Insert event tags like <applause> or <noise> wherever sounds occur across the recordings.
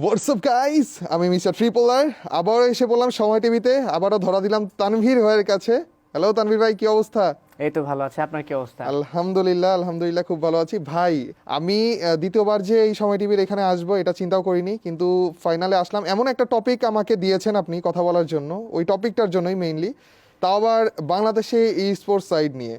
WhatsApp guys আমি mister Tripler আবারও এসে বললাম সময় টিভিতে। আবারও ধরা দিলাম তানভীর ভাইয়ের কাছে। হ্যালো তানভীর ভাই কি অবস্থা? এই তো ভালো আছে। আপনার কি অবস্থা? আলহামদুলিল্লাহ আলহামদুলিল্লাহ খুব ভালো আছি। ভাই আমি দ্বিতীয়বার যে এই সময় টিভির এখানে আসব এটা চিন্তাও করিনি কিন্তু ফাইনালে আসলাম। এমন একটা টপিক আমাকে দিয়েছেন আপনি কথা বলার জন্য। ওই টপিকটার জন্যই মেইনলি তাও আবার বাংলাদেশে ই স্পোর্টস সাইড নিয়ে।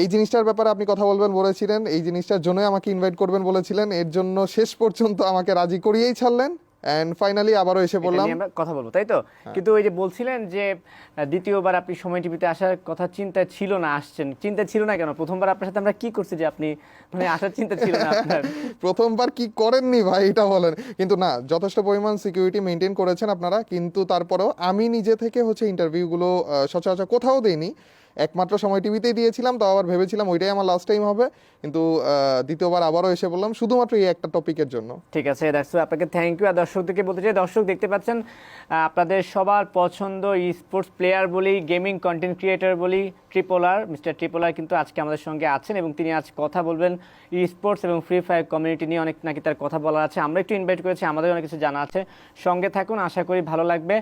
এই জিনিসটার ব্যাপারে আপনি কথা বলবেন বলেছিলেন এই জিনিসটার জন্যই আমাকে ইনভাইট করবেন বলেছিলেন এর জন্য শেষ পর্যন্ত আমাকে রাজি করিয়েই ছাড়লেন। অ্যান্ড ফাইনালি আবারও এসে বললাম। হ্যাঁ। আমরা কথা বলব তাই তো? কিন্তু ওই যে বলছিলেন যে দ্বিতীয়বার আপনি সময় টিভিতে আসার কথা চিন্তা ছিল না আসছেন। চিন্তা ছিল না কেন? প্রথমবার আপনার সাথে আমরা কি করছি যে আপনি মানে আসার চিন্তা ছিল না আপনার? <laughs> প্রথমবার কি করেননি ভাই এটা বলেন। কিন্তু না যথেষ্ট পরিমাণ সিকিউরিটি মেনটেন করেছেন আপনারা কিন্তু তারপরেও আমি নিজে থেকে হচ্ছে ইন্টারভিউগুলো সচরাচর কোথাও দেইনি। একমাত্র সময় টিভিতেই দিয়েছিলাম তো আবার ভেবেছিলাম ওইটাই আমার লাস্ট টাইম হবে। কিন্তু দ্বিতীয়বার আবারও এসে বললাম, শুধুমাত্র এই একটা টপিকের জন্য। ঠিক আছে দেখছ আপনাকে থ্যাংক ইউ আর দর্শকদেরকে বলতে চাই, দর্শক দেখতে পাচ্ছেন আপনাদের সবার পছন্দ স্পোর্টস প্লেয়ার বলি গেমিং কন্টেন্ট ক্রিয়েটর বলি ট্রিপোলার মিস্টার ট্রিপোলার কিন্তু আজকে আমাদের সঙ্গে আছেন এবং তিনি আজ কথা বলবেন ই স্পোর্টস এবং ফ্রি ফায়ার কমিউনিটি নিয়ে। অনেক নাকি তার কথা বলার আছে। আমরা একটু ইনভাইট করেছি আমাদের অনেক কিছু জানা আছে। সঙ্গে থাকুন, আশা করি ভালো লাগবে।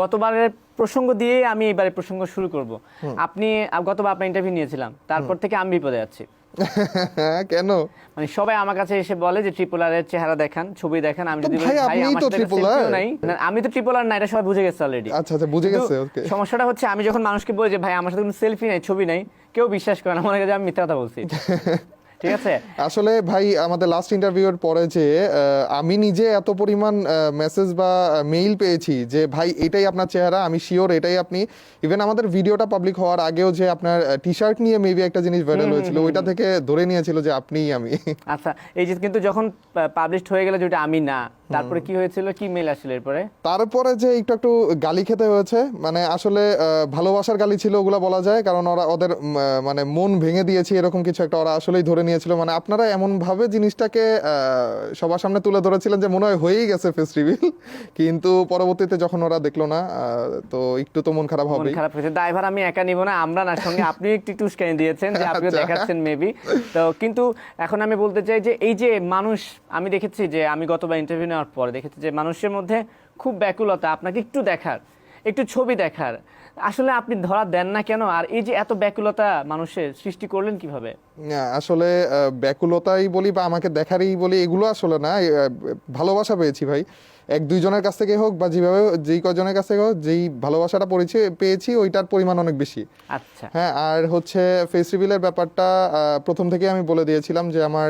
গতবারের প্রসঙ্গ দিয়ে আমি এবারে প্রসঙ্গ শুরু করব। আপনি গতবার আপনার ইন্টারভিউ নিয়েছিলাম তারপর থেকে আমি বিপদে যাচ্ছি <laughs> কেন? মানে সবাই আমার কাছে এসে বলে যে ট্রিপোলারের চেহারা দেখান ছবি দেখান আমি যদি ভাই, আমার তো ট্রিপোলার। নাই। আমি তো ট্রিপোলার না এটা সবাই বুঝে গেছে অলরেডি আচ্ছা আচ্ছা বুঝে গেছে ওকে সমস্যাটা হচ্ছে আমি যখন মানুষকে বলি যে ভাই আমার সাথে কোনো সেলফি নাই ছবি নাই কেউ বিশ্বাস করে না মনে করে যে আমি মিথ্যা কথা বলছি। <laughs> ঠিক আছে? আসলে ভাই আমাদের লাস্ট ইন্টারভিউয়ের পরে যে আমি নিজে এত পরিমাণ মেসেজ বা মেইল পেয়েছি যে ভাই এটাই আপনার চেহারা আমি শিওর এটাই আপনি। ইভেন আমাদের ভিডিওটা পাবলিক হওয়ার আগেও যে আপনার টি শার্ট নিয়ে মেবি একটা জিনিস ভাইরাল হয়েছিল ওইটা থেকে ধরে নিয়েছিল যে আপনিই আমি। আচ্ছা এই যে কিন্তু যখন পাবলিশড হয়ে গেল যেটা আমি না তারপরে কি হয়েছিল? কি মেল আসছিল এরপরে? তারপরে যে একটু একটু গালি খেতে হয়েছে। মানে আসলে ভালোবাসার গালি ছিল ওগুলা বলা যায়। কারণ ওরা ওদের মানে মন ভেঙে দিয়েছে এরকম কিছু একটা ওরা আসলেই ধরে নিয়েছিল মানে আপনারা এমন ভাবে জিনিসটাকে সবার সামনে তুলে ধরেছিলেন যে মনে হয় হয়েই গেছে ফেস রিভিল কিন্তু পরবর্তীতে যখন ওরা দেখল না তো একটু তো মন খারাপ মন খারাপ হয়েছে। ড্রাইভার আমি একা নিব না আমরা না সঙ্গে আপনি একটু একটু উস্কানি দিয়েছেন যে আপনিও আচ্ছা। দেখাচ্ছেন মেবি তো কিন্তু এখন আমি বলতে চাই যে এই যে মানুষ আমি দেখেছি যে আমি গতবার ইন্টারভিউ নেওয়ার পরে দেখেছি যে মানুষের মধ্যে খুব ব্যাকুলতা আপনাকে একটু দেখার একটু ছবি দেখার আসলে আপনি ধরা দেন না কেন? আর এই যে এত ব্যাকুলতা মানুষের সৃষ্টি করলেন কীভাবে? আসলে ব্যাকুলতাই বলি বা আমাকে দেখারই বলি, এগুলো আসলে না ভালোবাসা পেয়েছি ভাই। এক দুইজনের কাছ থেকে হোক বা যেভাবে যেই কজনের কাছ থেকে হোক যেই ভালোবাসাটা পড়েছি পেয়েছি ওইটার পরিমাণ অনেক বেশি। আচ্ছা। হ্যাঁ আর হচ্ছে ফেস রিভিলের ব্যাপারটা প্রথম থেকে আমি বলে দিয়েছিলাম যে আমার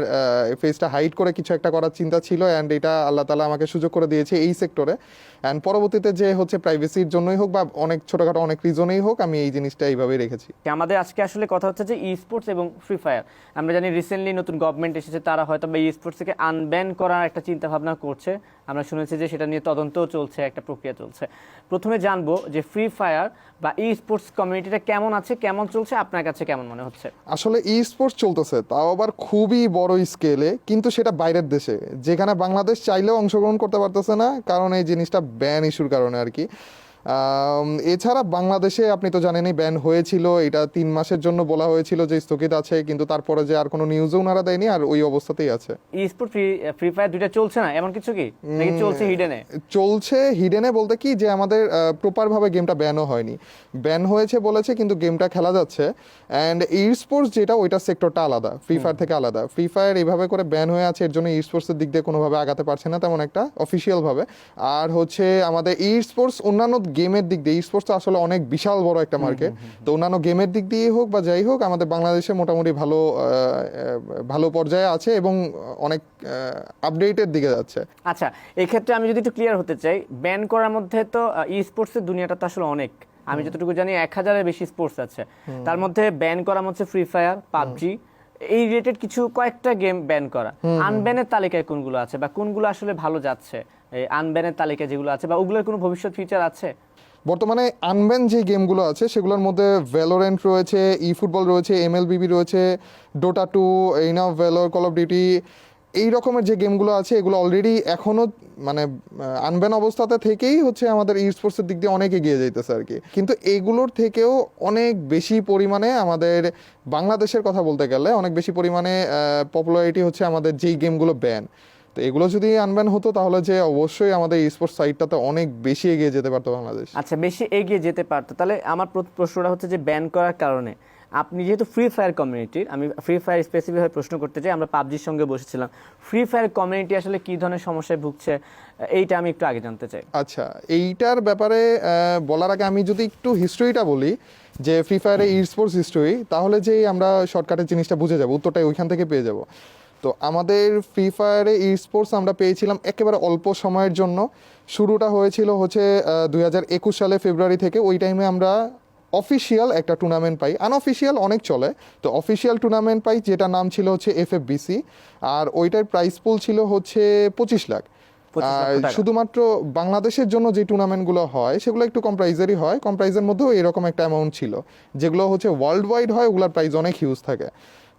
ফেসটা হাইড করে কিছু একটা করার চিন্তা ছিল অ্যান্ড এটা আল্লাহ তালা আমাকে সুযোগ করে দিয়েছে এই সেক্টরে অ্যান্ড পরবর্তীতে যে হচ্ছে প্রাইভেসির জন্যই হোক বা অনেক ছোটখাটো অনেক রিজনেই হোক আমি এই জিনিসটা এইভাবেই রেখেছি। আমাদের আজকে আসলে কথা হচ্ছে যে ই স্পোর্টস এবং ফ্রি ফায়ার আমরা জানি রিসেন্টলি নতুন গভর্নমেন্ট এসেছে তারা হয়তো বা ই স্পোর্টস থেকে আনব্যান করার একটা চিন্তা ভাবনা করছে। আমরা শুনেছি যে সেটা নিয়ে তদন্ত চলছে, একটা প্রক্রিয়া চলছে। প্রথমে জানব যে ফ্রি ফায়ার বা ই স্পোর্টস কমিউনিটিটা কেমন আছে, কেমন চলছে, আপনার কাছে কেমন মনে হচ্ছে? আসলে ই স্পোর্টস চলতেছে, তাও আবার খুবই বড় স্কেলে কিন্তু সেটা বাইরের দেশে। যেখানে বাংলাদেশ চাইলেও অংশগ্রহণ করতে পারতেছে না, কারণ এই জিনিসটা ব্যান ইস্যুর কারণে আর কি। এছাড়া বাংলাদেশে আপনি তো জানেনই ব্যান হয়েছিল এটা তিন মাসের জন্য বলা হয়েছিল যে স্থগিত আছে কিন্তু তারপরে যে আর কোনো নিউজও ওনারা দেয়নি আর ওই অবস্থাতেই আছে। Esport free free fire দুইটা চলছে না? এমন কিছু কি? নাকি চলছে হিডেনে চলছে হিডেনে বলতে কি যে আমাদের প্রপার ভাবে গেমটা ব্যানও হয়নি। ব্যান হয়েছে বলেছে কিন্তু গেমটা খেলা যাচ্ছে। অ্যান্ড ই স্পোর্টস যেটা ওইটা সেক্টরটা আলাদা। ফ্রি ফায়ার থেকে আলাদা। ফ্রি ফায়ার এইভাবে করে ব্যান হয়ে আছে এর জন্য ই স্পোর্টসের দিক দিয়ে কোনোভাবে আগাতে পারছে না তেমন একটা অফিসিয়াল ভাবে। আর হচ্ছে আমাদের ই স্পোর্টস অন্যান্য গেমের দিক দিয়ে স্পোর্টস আসলে অনেক বিশাল বড় একটা মার্কেট তো অন্যান্য গেমের দিক দিয়ে হোক বা যাই হোক আমাদের বাংলাদেশে মোটামুটি ভালো ভালো পর্যায়ে আছে এবং অনেক আপডেটের দিকে যাচ্ছে। আচ্ছা এই ক্ষেত্রে আমি যদি একটু ক্লিয়ার হতে চাই ব্যান করার মধ্যে তো ই স্পোর্টসের দুনিয়াটা তো আসলে অনেক। আমি যতটুকু জানি এক হাজারের বেশি স্পোর্টস আছে। তার মধ্যে ব্যান করা হচ্ছে ফ্রি ফায়ার পাবজি এই রিলেটেড কিছু কয়েকটা গেম ব্যান করা। আনব্যানের তালিকায় কোনগুলো আছে বা কোনগুলো আসলে ভালো যাচ্ছে? এই আনব্যানের তালিকায় যেগুলো আছে বা ওগুলোর কোনো ভবিষ্যৎ ফিচার আছে? বর্তমানে আনব্যান যে গেমগুলো আছে সেগুলোর মধ্যে ভ্যালোরেন্ট রয়েছে ই ফুটবল রয়েছে এমএলবিবি রয়েছে ডোটা টু এইনা ভ্যালোর কল অফ ডিউটি এই রকমের যে গেমগুলো আছে, এগুলো অলরেডি এখনও মানে আনব্যান অবস্থাতে থেকেই হচ্ছে আমাদের ই স্পোর্টসের দিক দিয়ে অনেক এগিয়ে যাইতেছে আর কি। কিন্তু এগুলোর থেকেও অনেক বেশি পরিমাণে আমাদের বাংলাদেশের কথা বলতে গেলে অনেক বেশি পরিমাণে পপুলারিটি হচ্ছে আমাদের যেই গেমগুলো ব্যান তো এগুলো যদি আনব্যান হতো তাহলে যে অবশ্যই আমাদের স্পোর্টস সাইডটাতে অনেক বেশি এগিয়ে যেতে পারতো বাংলাদেশ। আচ্ছা বেশি এগিয়ে যেতে পারতো। তাহলে আমার প্র- প্রশ্নটা হচ্ছে যে ব্যান করার কারণে আপনি যেহেতু ফ্রি ফায়ার কমিউনিটির আমি ফ্রি ফায়ার স্পেসিফিকভাবে প্রশ্ন করতে চাই, আমরা পাবজির সঙ্গে বসেছিলাম। ফ্রি ফায়ার কমিউনিটি আসলে কী ধরনের সমস্যায় ভুগছে, এইটা আমি একটু আগে জানতে চাই। আচ্ছা এইটার ব্যাপারে বলার আগে আমি যদি একটু হিস্ট্রিটা বলি, যে ফ্রি ফায়ারে ই স্পোর্টস হিস্ট্রি তাহলে যে আমরা শর্টকাটের জিনিসটা বুঝে যাব, উত্তরটাই ওইখান থেকে পেয়ে যাব। তো আমাদের ফ্রি ফায়ারে ই স্পোর্টস আমরা পেয়েছিলাম একেবারে অল্প সময়ের জন্য। শুরুটা হয়েছিল হচ্ছে দুই হাজার একুশ সালে ফেব্রুয়ারি থেকে, ওই টাইমে আমরা অফিসিয়াল একটা টুর্নামেন্ট পাই। আনঅফিসিয়াল অনেক চলে তো অফিসিয়াল টুর্নামেন্ট পাই যেটা নাম ছিল হচ্ছে এফ আর ওইটার প্রাইস পুল ছিল হচ্ছে পঁচিশ লাখ। আর শুধুমাত্র বাংলাদেশের জন্য যে টুর্নামেন্টগুলো হয় সেগুলো একটু কম প্রাইজেরই হয়। কম প্রাইজের মধ্যেও এরকম একটা অ্যামাউন্ট ছিল। যেগুলো হচ্ছে ওয়ার্ল্ড ওয়াইড হয় ওগুলোর প্রাইস অনেক হিউজ থাকে।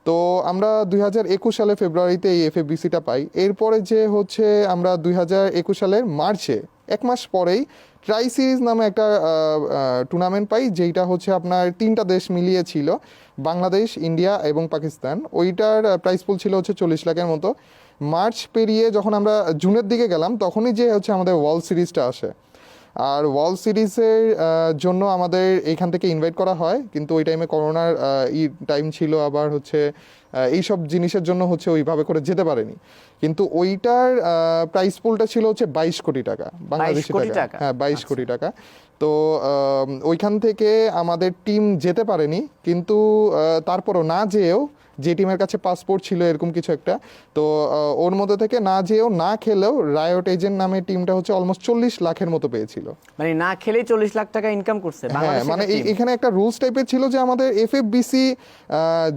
তো আমরা দুই হাজার একুশ সালে ফেব্রুয়ারিতে এই এফএফবিসিটা পাই। এরপরে যে হচ্ছে আমরা দুই হাজার একুশ সালের মার্চে এক মাস পরেই ট্রাই সিরিজ নামে একটা টুর্নামেন্ট পাই, যেইটা হচ্ছে আপনার তিনটা দেশ মিলিয়ে ছিল, বাংলাদেশ, ইন্ডিয়া এবং পাকিস্তান। ওইটার প্রাইস পুল ছিল হচ্ছে চল্লিশ লাখের মতো। মার্চ পেরিয়ে যখন আমরা জুনের দিকে গেলাম, তখনই যে হচ্ছে আমাদের ওয়ার্ল্ড সিরিজটা আসে। আর ওয়ার্ল্ড সিরিজের জন্য আমাদের এখান থেকে ইনভাইট করা হয় কিন্তু ওই টাইমে করোনার ই টাইম ছিল আবার হচ্ছে এইসব জিনিসের জন্য হচ্ছে ওইভাবে করে যেতে পারেনি। কিন্তু ওইটার প্রাইস পুলটা ছিল হচ্ছে বাইশ কোটি টাকা বাংলাদেশি টাকা? হ্যাঁ বাইশ কোটি টাকা। তো ওইখান থেকে আমাদের টিম যেতে পারেনি কিন্তু তারপরও না যেয়েও যে টিমের কাছে পাসপোর্ট ছিল এরকম কিছু একটা। তো ওর মধ্যে থেকে না যেয়েও না খেলেও রায়ট এজেন্ট নামে টিমটা হচ্ছে অলমোস্ট চল্লিশ লাখের মতো পেয়েছিল। মানে না খেলেই চল্লিশ লাখ টাকা ইনকাম করছে হ্যাঁ মানে এখানে একটা রুলস টাইপের ছিল যে আমাদের এফ এফ বিসি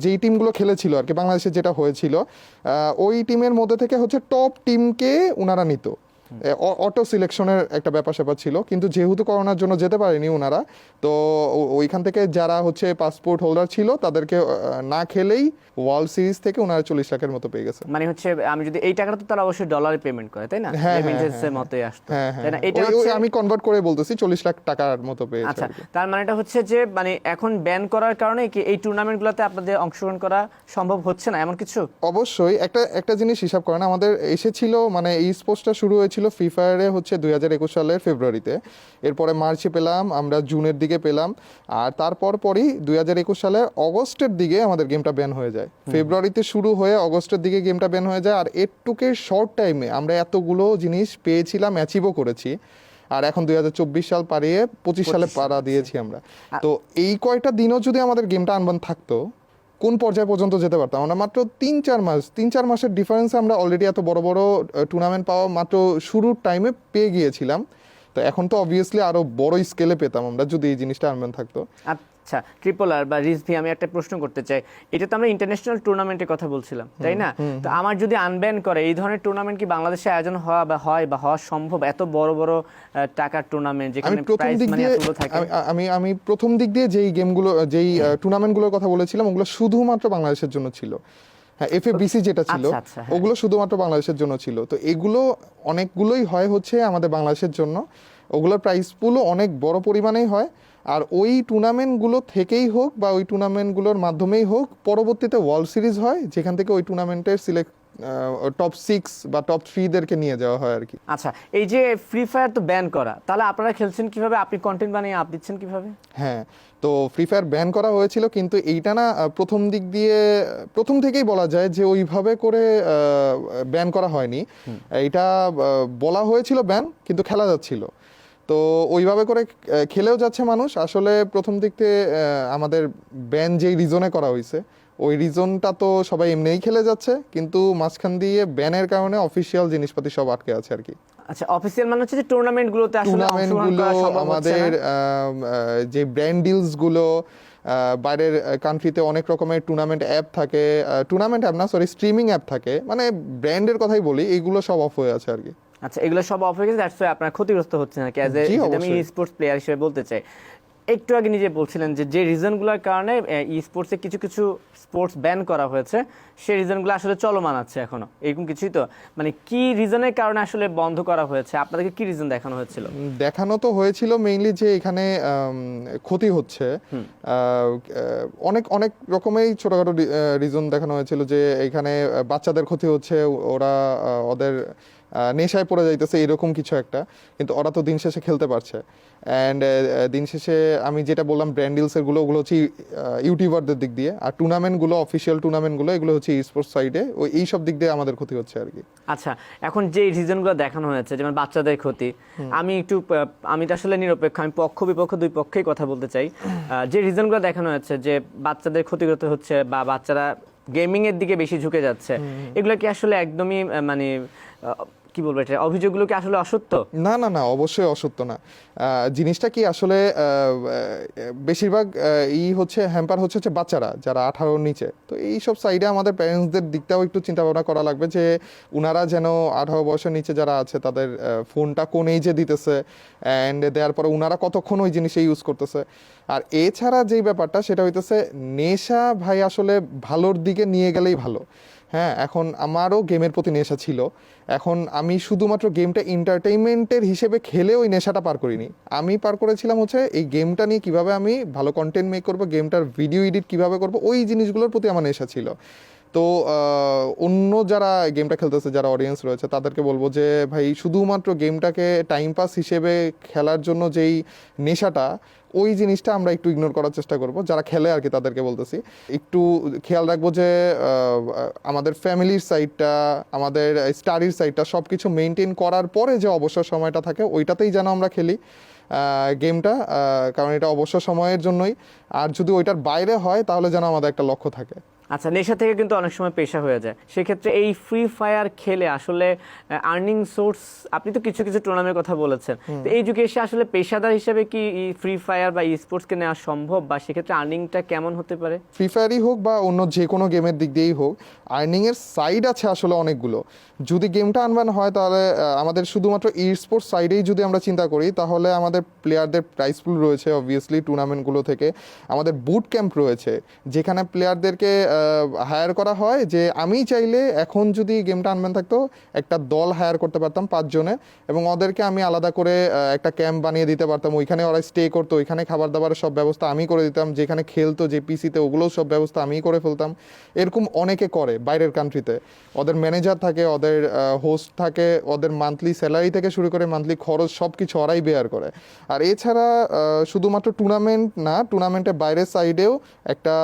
যেই টিমগুলো খেলেছিল আর কি বাংলাদেশে যেটা হয়েছিল ওই টিমের মধ্যে থেকে হচ্ছে টপ টিমকে ওনারা নিত। অটো সিলেকশনের একটা ব্যাপার স্যাপার ছিল কিন্তু যেহেতু করোনার জন্য যেতে পারেনি ওনারা তো ওইখান থেকে যারা হচ্ছে পাসপোর্ট হোল্ডার ছিল তাদেরকে না খেলেই ওয়ার্ল্ড সিরিজ থেকে ওনারা চল্লিশ লাখের মতো পেয়ে গেছে। মানে হচ্ছে আমি যদি এই টাকাটা তো তারা অবশ্যই ডলারে পেমেন্ট করে তাই না? হ্যাঁ, হ্যাঁ, রেমিটেন্সের মতোই আসতো। হ্যাঁ হ্যাঁ তাই না? এটা আমি কনভার্ট করে বলতেছি চল্লিশ লাখ টাকার মতো পেয়েছে আচ্ছা। তার মানেটা হচ্ছে যে মানে এখন ব্যান করার কারণে কি এই টুর্নামেন্টগুলোতে আপনাদের অংশগ্রহণ করা সম্ভব হচ্ছে না এমন কিছু? অবশ্যই একটা একটা জিনিস হিসাব করেন আমাদের এসেছিল মানে এই স্পোর্টসটা শুরু হয়েছিল ফ্রি ফায়ারে হচ্ছে দুই হাজার একুশ সালের ফেব্রুয়ারিতে এরপরে মার্চে পেলাম আমরা জুনের দিকে পেলাম। আর তারপর পরই দুই হাজার একুশ সালের অগস্টের দিকে আমাদের গেমটা ব্যান হয়ে যায়। ফেব্রুয়ারিতে শুরু হয়ে অগস্টের দিকে গেমটা ব্যান হয়ে যায়। আর এরটুকের শর্ট টাইমে আমরা এতগুলো জিনিস পেয়েছিলাম অ্যাচিভও করেছি। আর এখন দুই হাজার চব্বিশ সাল পারিয়ে পঁচিশ সালে পাড়া দিয়েছি আমরা। তো এই কয়টা দিনও যদি আমাদের গেমটা আনবান থাকতো কোন পর্যায়ে পর্যন্ত যেতে পারতাম? আমরা মাত্র তিন, চার মাস, তিন, চার মাসের ডিফারেন্সে আমরা অলরেডি এত বড় বড় টুর্নামেন্ট পাওয়া মাত্র শুরুর টাইমে পেয়ে গিয়েছিলাম। তো এখন তো অবভিয়াসলি আরও বড় স্কেলে পেতাম আমরা, যদি এই জিনিসটা আনবেন থাকতো। আচ্ছা ট্রিপল আর বা রিজভি আমি একটা প্রশ্ন করতে চাই। এটা তো আমরা ইন্টারন্যাশনাল টুর্নামেন্টের কথা বলছিলাম তাই না? তো আমার যদি আনব্যান করে এই ধরনের টুর্নামেন্ট কি বাংলাদেশে আয়োজন হওয়া বা হয় বা হওয়া সম্ভব? এত বড় বড় টাকার টুর্নামেন্ট যেখানে দিক মানে এতগুলো থাকে। আমি- আমি প্রথম দিক দিয়ে যেই গেমগুলো যেই টুর্নামেন্টগুলোর কথা বলেছিলাম ওগুলো শুধুমাত্র বাংলাদেশের জন্য ছিল। হ্যাঁ এফএবিসি যেটা ছিল আচ্ছা, আচ্ছা, হ্যাঁ। ওগুলো শুধুমাত্র বাংলাদেশের জন্য ছিল। তো এগুলো অনেকগুলোই হয় হচ্ছে আমাদের বাংলাদেশের জন্য। ওগুলোর প্রাইস পুলও অনেক বড় পরিমাণেই হয়। আর ওই টুর্নামেন্টগুলো থেকেই হোক বা ওই টুর্নামেন্টগুলোর মাধ্যমেই হোক পরবর্তীতে ওয়ার্ল্ড সিরিজ হয় যেখান থেকে ওই টুর্নামেন্টের সিলেক্ট টপ সিক্স বা টপ থ্রিদেরকে নিয়ে যাওয়া হয় আর কি। আচ্ছা এই যে ফ্রি ফায়ার তো ব্যান করা তাহলে আপনারা খেলছেন কীভাবে? আপনি কন্টেন্ট বানিয়ে আপ দিচ্ছেন কীভাবে? হ্যাঁ তো ফ্রি ফায়ার ব্যান করা হয়েছিল কিন্তু এইটা না প্রথম দিক দিয়ে প্রথম থেকেই বলা যায় যে ওইভাবে করে ব্যান করা হয়নি। এইটা বলা হয়েছিল ব্যান কিন্তু খেলা যাচ্ছিল। তো ওইভাবে করে খেলেও যাচ্ছে মানুষ। আসলে প্রথম দিক থেকে আমাদের ব্যান যেই রিজনে করা হয়েছে ওই রিজনটা তো সবাই এমনিই খেলে যাচ্ছে কিন্তু মাঝখান দিয়ে ব্যানের কারণে অফিসিয়াল জিনিসপাতি সব আটকে আছে আর কি। আচ্ছা অফিসিয়াল মানে হচ্ছে যে টুর্নামেন্টগুলোতে আসলে টুর্নামেন্টগুলো করা আমাদের যে ব্র্যান্ড ডিলসগুলো বাইরের কান্ট্রিতে অনেক রকমের টুর্নামেন্ট অ্যাপ থাকে টুর্নামেন্ট অ্যাপ না সরি স্ট্রিমিং অ্যাপ থাকে। মানে ব্র্যান্ডের কথাই বলি এগুলো সব অফ হয়ে আছে আর কি। আচ্ছা এগুলো সব অফ হয়ে গেছে দ্যাটস ওয়াই আপনারা ক্ষতিগ্রস্ত হচ্ছে না অ্যাজ এ আমি। স্পোর্টস প্লেয়ার হিসেবে বলতে চাই একটু আগে নিজে বলছিলেন যে যে রিজনগুলোর কারণে ই স্পোর্টসে কিছু কিছু স্পোর্টস ব্যান করা হয়েছে সেই রিজনগুলো আসলে চলমান আছে এখনও। এরকম কিছুই তো মানে কি রিজনের কারণে আসলে বন্ধ করা হয়েছে? আপনাদেরকে কি রিজন দেখানো হয়েছিল? দেখানো তো হয়েছিল মেইনলি যে এখানে ক্ষতি হচ্ছে। অনেক অনেক রকমেরই ছোটখাটো রিজন দেখানো হয়েছিল যে এখানে বাচ্চাদের ক্ষতি হচ্ছে ওরা ওদের নেশায় পড়ে যাইতেছে এরকম কিছু একটা। কিন্তু ওরা তো দিন শেষে খেলতে পারছে। অ্যান্ড দিন শেষে আমি যেটা বললাম ব্র্যান্ড ডিলসেরগুলো ওগুলো হচ্ছে ইউটিউবারদের দিক দিয়ে। আর টুর্নামেন্টগুলো অফিসিয়াল টুর্নামেন্টগুলো এগুলো হচ্ছে স্পোর্টস সাইডে ওই এই সব দিক দিয়ে আমাদের ক্ষতি হচ্ছে আর কি। আচ্ছা এখন যে রিজনগুলো দেখানো হয়েছে যেমন বাচ্চাদের ক্ষতি আমি একটু আমি তো আসলে নিরপেক্ষ আমি পক্ষ বিপক্ষ দুই পক্ষেই কথা বলতে চাই। যে রিজনগুলো দেখানো হয়েছে যে বাচ্চাদের ক্ষতিগ্রস্ত হচ্ছে বা বাচ্চারা গেমিং এর দিকে বেশি ঝুঁকে যাচ্ছে এগুলো কি আসলে একদমই মানে কি বলব এটা? অভিযোগগুলো কি আসলে অসত্য? না না না, অবশ্যই অসত্য না। জিনিসটা কি আসলে বেশিরভাগ ই হচ্ছে হ্যাম্পার হচ্ছে হচ্ছে বাচ্চারা, যারা আঠারোর নিচে। তো এই সব সাইডে আমাদের প্যারেন্টসদের দিকটাও একটু চিন্তা ভাবনা করা লাগবে যে উনারা যেন আঠারো বয়সের নিচে যারা আছে, তাদের ফোনটা কোন এজে দিতেছে? অ্যান্ড দেওয়ার পরে উনারা কতক্ষণ ওই জিনিসে ইউজ করতেছে? আর এছাড়া যেই ব্যাপারটা, সেটা হইতেছে, নেশা ভাই আসলে ভালোর দিকে নিয়ে গেলেই ভালো। হ্যাঁ এখন আমারও গেমের প্রতি নেশা ছিল। এখন আমি শুধুমাত্র গেমটা এন্টারটেইনমেন্টের হিসেবে খেলে ওই নেশাটা পার করিনি। আমি পার করেছিলাম হচ্ছে এই গেমটা নিয়ে কীভাবে আমি ভালো কন্টেন্ট মেক করব গেমটার ভিডিও এডিট কীভাবে করব, ওই জিনিসগুলোর প্রতি আমার নেশা ছিল। তো অন্য যারা গেমটা খেলতেছে, যারা অডিয়েন্স রয়েছে, তাদেরকে বলব যে, ভাই, শুধুমাত্র গেমটাকে টাইম পাস হিসেবে খেলার জন্য যেই নেশাটা, ওই জিনিসটা আমরা একটু ইগনোর করার চেষ্টা করব। যারা খেলে আর কি, তাদেরকে বলতেছি। একটু খেয়াল রাখব যে আমাদের ফ্যামিলির সাইডটা আমাদের স্টাডির সাইডটা সব কিছু মেনটেন করার পরে যে অবসর সময়টা থাকে, ওইটাতেই যেন আমরা খেলি গেমটা কারণ এটা অবসর সময়ের জন্যই। আর যদি ওইটার বাইরে হয়, তাহলে যেন আমাদের একটা লক্ষ্য থাকে। আচ্ছা নেশা থেকে কিন্তু অনেক সময় পেশা হয়ে যায়। সেক্ষেত্রে এই ফ্রি ফায়ার খেলে আসলে আর্নিং সোর্স আপনি তো কিছু কিছু টুর্নামেন্টের কথা বলেছেন। তো এই যুগে এসে আসলে পেশাদার হিসেবে কি ফ্রি ফায়ার বা স্পোর্টসকে নেওয়া সম্ভব? বা সেক্ষেত্রে আর্নিংটা কেমন হতে পারে? ফ্রি ফায়ারই হোক বা অন্য যে কোনো গেমের দিক দিয়েই হোক আর্নিংয়ের সাইড আছে আসলে অনেকগুলো। যদি গেমটা আনবান হয় তাহলে আমাদের শুধুমাত্র ই স্পোর্টস সাইডেই যদি আমরা চিন্তা করি তাহলে আমাদের প্লেয়ারদের প্রাইস পুল রয়েছে অবভিয়াসলি টুর্নামেন্টগুলো থেকে। আমাদের বুট ক্যাম্প রয়েছে যেখানে প্লেয়ারদেরকে হায়ার করা হয় যে আমি চাইলে এখন যদি গেমটা আনবেন থাকতো, একটা দল হায়ার করতে পারতাম পাঁচজনের এবং ওদেরকে আমি আলাদা করে একটা ক্যাম্প বানিয়ে দিতে পারতাম। ওইখানে ওরা স্টে করতো, ওইখানে খাবার দাবারের সব ব্যবস্থা আমি করে দিতাম, যেখানে খেলতো, যে পিসিতে ওগুলোও সব ব্যবস্থা আমিই করে ফেলতাম। এরকম অনেকে করে বাইরের কান্ট্রিতে ওদের ম্যানেজার থাকে, ওদের হোস্ট থাকে, ওদের মান্থলি স্যালারি থেকে শুরু করে মান্থলি খরচ সব কিছু ওরাই বেয়ার করে। আর এছাড়া শুধুমাত্র টুর্নামেন্ট না টুর্নামেন্টের বাইরের সাইডেও একটা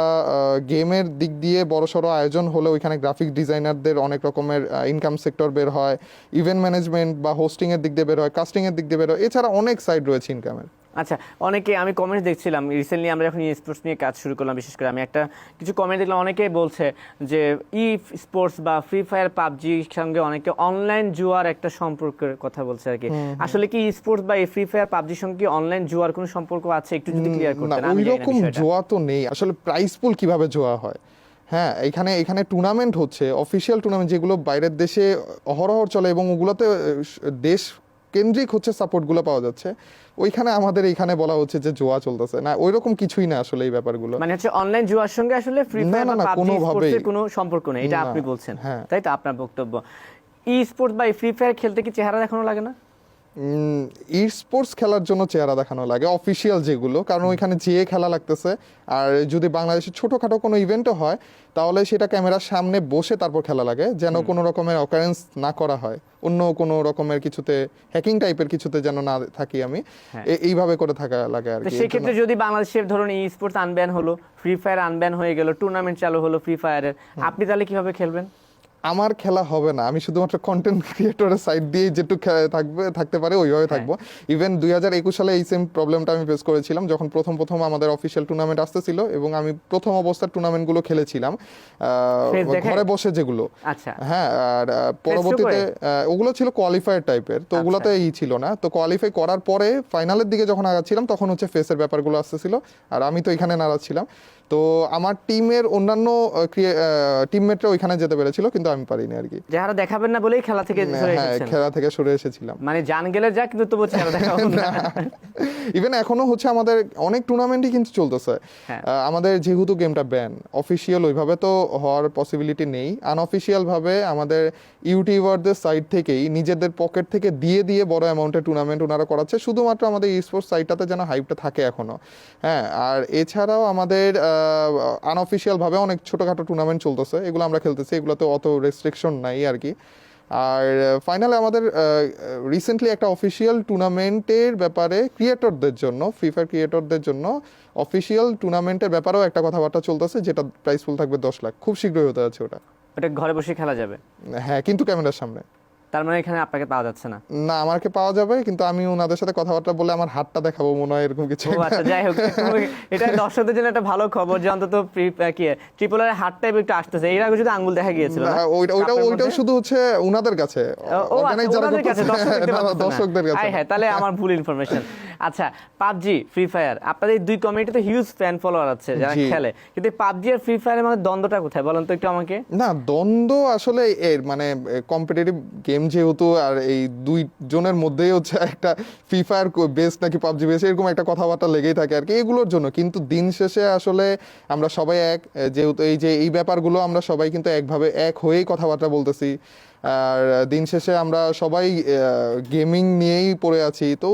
গেমের দিক দিয়ে বড়সড় আয়োজন হলে ওইখানে গ্রাফিক ডিজাইনারদের অনেক রকমের ইনকাম সেক্টর বের হয় ইভেন্ট ম্যানেজমেন্ট বা হোস্টিংয়ের দিক দিয়ে বের হয় কাস্টিংয়ের দিক দিয়ে বের হয় এছাড়া অনেক সাইড রয়েছে ইনকামের আচ্ছা অনেকে আমি কমেন্ট দেখছিলাম রিসেন্টলি আমরা যখন ই স্পোর্টস নিয়ে কাজ শুরু করলাম বিশেষ করে আমি একটা কিছু কমেন্ট দেখলাম অনেকেই বলছে যে ই স্পোর্টস বা ফ্রি ফায়ার পাবজির সঙ্গে অনেকে অনলাইন জুয়ার একটা সম্পর্কের কথা বলছে আর কি। আসলে কি স্পোর্টস বা ফ্রি ফায়ার পাবজির সঙ্গে কি অনলাইন জুয়ার কোনো সম্পর্ক আছে? একটু যদি ক্লিয়ার করতেন আমি জানি না রকম বিষয়টা। জোয়া তো নেই। আসলে প্রাইস পুল কীভাবে জোয়া হয়? হ্যাঁ এখানে এখানে টুর্নামেন্ট হচ্ছে অফিসিয়াল টুর্নামেন্ট যেগুলো বাইরের দেশে অহরহ চলে এবং ওগুলোতে দেশ কেন্দ্রিক হচ্ছে সাপোর্টগুলো পাওয়া যাচ্ছে। ওইখানে আমাদের এইখানে বলা হচ্ছে যে জোয়া চলতেছে। না ওই রকম কিছুই না আসলে এই ব্যাপারগুলো। মানে হচ্ছে অনলাইন জুয়ার সঙ্গে আসলে ফ্রি ফায়ার বা পাবজি কোনো সম্পর্ক নেই এটা আপনি বলছেন। হ্যাঁ। তাই তো আপনার বক্তব্য। ই স্পোর্টস বা ফ্রি ফায়ার খেলতে কি চেহারা দেখানো লাগে না? ই স্পোর্টস খেলার জন্য চেহারা দেখানো লাগে অফিসিয়াল যেগুলো। কারণ ওইখানে যেয়ে খেলা লাগতেছে। আর যদি বাংলাদেশে ছোটোখাটো কোনো ইভেন্টও হয় তাহলে সেটা ক্যামেরার সামনে বসে তারপর খেলা লাগে যেন কোনো রকমের অকারেন্স না করা হয়। অন্য কোনো রকমের কিছুতে হ্যাকিং টাইপের কিছুতে যেন না থাকি আমি। হ্যাঁ। এইভাবে করে থাকা লাগে আর কি। সেই ক্ষেত্রে যদি বাংলাদেশের ধরুন ই স্পোর্টস আনব্যান হলো ফ্রি ফায়ার আনব্যান হয়ে গেল টুর্নামেন্ট চালু হলো ফ্রি ফায়ারের আপনি তাহলে কীভাবে খেলবেন? আমার খেলা হবে না। আমি শুধুমাত্র কন্টেন্ট ক্রিয়েটরের সাইড দিয়ে যেটুকু থাকবে থাকতে পারে ওইভাবে হ্যাঁ। থাকব। ইভেন দুই হাজার একুশ সালে এই সেম প্রবলেমটা আমি ফেস করেছিলাম যখন প্রথম প্রথম আমাদের অফিসিয়াল টুর্নামেন্ট আসতেছিল এবং আমি প্রথম অবস্থার টুর্নামেন্টগুলো খেলেছিলাম ঘরে বসে যেগুলো। আচ্ছা। হ্যাঁ আর পরবর্তীতে ওগুলো ছিল কোয়ালিফায়ার টাইপের তো ওগুলোতে ই ছিল না। তো কোয়ালিফাই করার পরে ফাইনালের দিকে যখন আগাচ্ছিলাম তখন হচ্ছে ফেসের ব্যাপারগুলো আসতেছিল আর আমি তো এখানে নাড়াচ্ছিলাম ছিলাম। তো আমার টিমের অন্যান্য টিমমেটরা ওইখানে যেতে পেরেছিল কিন্তু আমি পারিনি আর কি। যারা দেখাবেন না বলেই খেলা থেকে সরে হ্যাঁ খেলা থেকে সরে এসেছিলাম। মানে জান গেলে যা কিন্তু তবু চেহারা দেখাবো না। ইভেন এখনও হচ্ছে আমাদের অনেক টুর্নামেন্টই কিন্তু চলতেছে। হ্যাঁ। আমাদের যেহেতু গেমটা ব্যান অফিসিয়াল ওইভাবে তো হওয়ার পসিবিলিটি নেই। আনঅফিসিয়াল ভাবে আমাদের ইউটিউবারদের সাইড থেকেই নিজেদের পকেট থেকে দিয়ে দিয়ে বড় অ্যামাউন্টের টুর্নামেন্ট ওনারা করাচ্ছে। শুধুমাত্র আমাদের স্পোর্টস সাইটটাতে যেন হাইপটা থাকে এখনও। হ্যাঁ আর এছাড়াও আমাদের আনঅফিসিয়াল ভাবে অনেক ছোটখাটো টুর্নামেন্ট চলতেছে। এগুলো আমরা খেলতেছি এগুলোতে অত রেস্ট্রিকশন নাই আর কি। আর ফাইনালে আমাদের রিসেন্টলি একটা অফিসিয়াল টুর্নামেন্টের ব্যাপারে ক্রিয়েটরদের জন্য ফ্রি ফায়ার ক্রিয়েটরদের জন্য অফিসিয়াল টুর্নামেন্টের ব্যাপারেও একটা কথাবার্তা চলতেছে যেটা প্রাইস ফুল থাকবে দশ লাখ। খুব শীঘ্রই হতে যাচ্ছে ওটা। ওটা ঘরে বসে খেলা যাবে। হ্যাঁ কিন্তু ক্যামেরার সামনে। তার মানে এখানে আপনাকে পাওয়া যাচ্ছে না। না আমাকে পাওয়া যাবে কিন্তু আমি ওনাদের সাথে কথাবার্তা বলে আমার হাতটা দেখাবো মনে হয় এরকম কিছু ও আচ্ছা যাই হোক এটা দর্শকদের জন্য একটা ভালো খবর যে অন্তত কি ট্রিপল কি হাত এবার একটু আসতেছে। এর আগে যদি আঙ্গুল দেখা গিয়েছিল না? ওইটা ওইটা ওইটাও শুধু হচ্ছে ওনাদের কাছে। আচ্ছা, যারা ওনাদের কাছে, করতেছে- পাচ্ছে না। দর্শকদের কাছে। হ্যাঁ তাহলে আমার ভুল ইনফরমেশন আচ্ছা পাবজি ফ্রি ফায়ার আপনাদের দুই কমিউনিটিতে হিউজ ফ্যান ফলোয়ার আছে যারা খেলে। কিন্তু পাবজি আর ফ্রি ফায়ারের মধ্যে দ্বন্দ্বটা কোথায়? বলেন তো একটু আমাকে। না দ্বন্দ্ব আসলে এর মানে কম্পিটিটিভ গেম যেহেতু আর এই দুই জনের মধ্যেই হচ্ছে একটা ফ্রি ফায়ার বেস নাকি পাবজি বেস এরকম একটা কথাবার্তা লেগেই থাকে আর কি এগুলোর জন্য। কিন্তু দিন শেষে আসলে আমরা সবাই এক যেহেতু এই যে এই ব্যাপারগুলো আমরা সবাই কিন্তু একভাবে এক হয়েই কথাবার্তা বলতেছি। আর দিন শেষে আমরা সবাই গেমিং নিয়েই পড়ে আছি। তো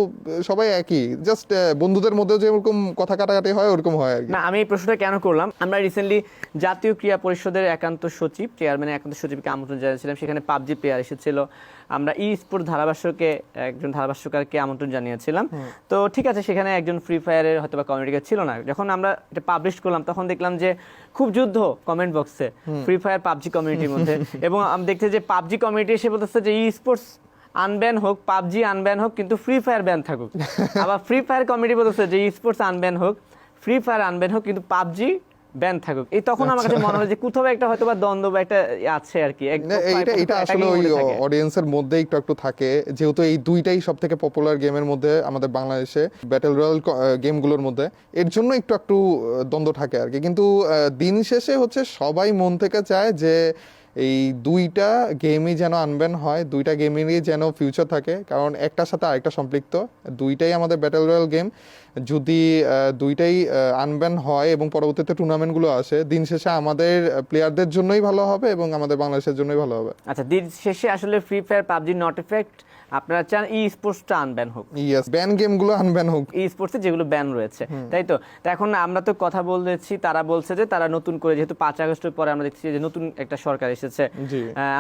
সবাই একই জাস্ট বন্ধুদের মধ্যেও যেরকম কথা কাটাকাটি হয় ওরকম হয় আর না আমি এই প্রশ্নটা কেন করলাম? আমরা রিসেন্টলি জাতীয় ক্রীড়া পরিষদের একান্ত সচিব চেয়ারম্যানের একান্ত সচিবকে আমন্ত্রণ জানিয়েছিলাম। সেখানে পাবজি প্লেয়ার এসেছিল। আমরা ই স্পোর্ট ধারাভাষ্যকে একজন ধারাভাষ্যকারকে আমন্ত্রণ জানিয়েছিলাম। তো ঠিক আছে সেখানে একজন ফ্রি ফায়ারের হয়তো বা কমিউনিটি ছিল না। যখন আমরা এটা পাবলিশ করলাম তখন দেখলাম যে খুব যুদ্ধ কমেন্ট বক্সে ফ্রি ফায়ার পাবজি কমিউনিটির মধ্যে। <laughs> এবং আমি দেখতে যে পাবজি কমিউনিটি এসে বলতেছে যে ই স্পোর্টস আনব্যান হোক পাবজি আনব্যান হোক কিন্তু ফ্রি ফায়ার ব্যান থাকুক। <laughs> আবার ফ্রি ফায়ার কমিটি বলতেছে যে স্পোর্টস আনব্যান হোক ফ্রি ফায়ার আনব্যান হোক কিন্তু পাবজি ব্যান থাকুক। এই তখন আমার কাছে মনে হলো যে কোথাও একটা হয়তো বা দ্বন্দ্ব বা একটা আছে আর কি। এইটা এটা আসলে ওই। অডিয়েন্সের মধ্যে একটু একটু থাকে। যেহেতু এই দুইটাই সব থেকে পপুলার গেমের মধ্যে আমাদের বাংলাদেশে ব্যাটেল রয়্যাল গেমগুলোর মধ্যে এর জন্য একটু একটু দ্বন্দ্ব থাকে আর কি। কিন্তু দিন শেষে হচ্ছে সবাই মন থেকে চায় যে এই দুইটা গেমই যেন আনবেন হয় দুইটা গেমেরই যেন ফিউচার থাকে। কারণ একটার সাথে আরেকটা সম্পৃক্ত দুইটাই আমাদের ব্যাটেল রয়্যাল গেম যদি দুইটাই আনব্যান হয় এবং পরবর্তীতে টুর্নামেন্টগুলো আসে দিন শেষে আমাদের প্লেয়ারদের জন্যই ভালো হবে এবং আমাদের বাংলাদেশের জন্যই ভালো হবে। আচ্ছা দিন শেষে আসলে free fire PUBG not effect আপনারা চান ই স্পোর্টসটা আনব্যান হোক। ইয়েস ব্যান গেমগুলো আনব্যান হোক। ই স্পোর্টসে যেগুলো ব্যান রয়েছে তাই তো? এখন আমরা তো কথা বলতেছি তারা বলছে যে তারা নতুন করে যেহেতু পাঁচ আগস্টের পরে আমরা দেখছি যে নতুন একটা সরকার এসেছে।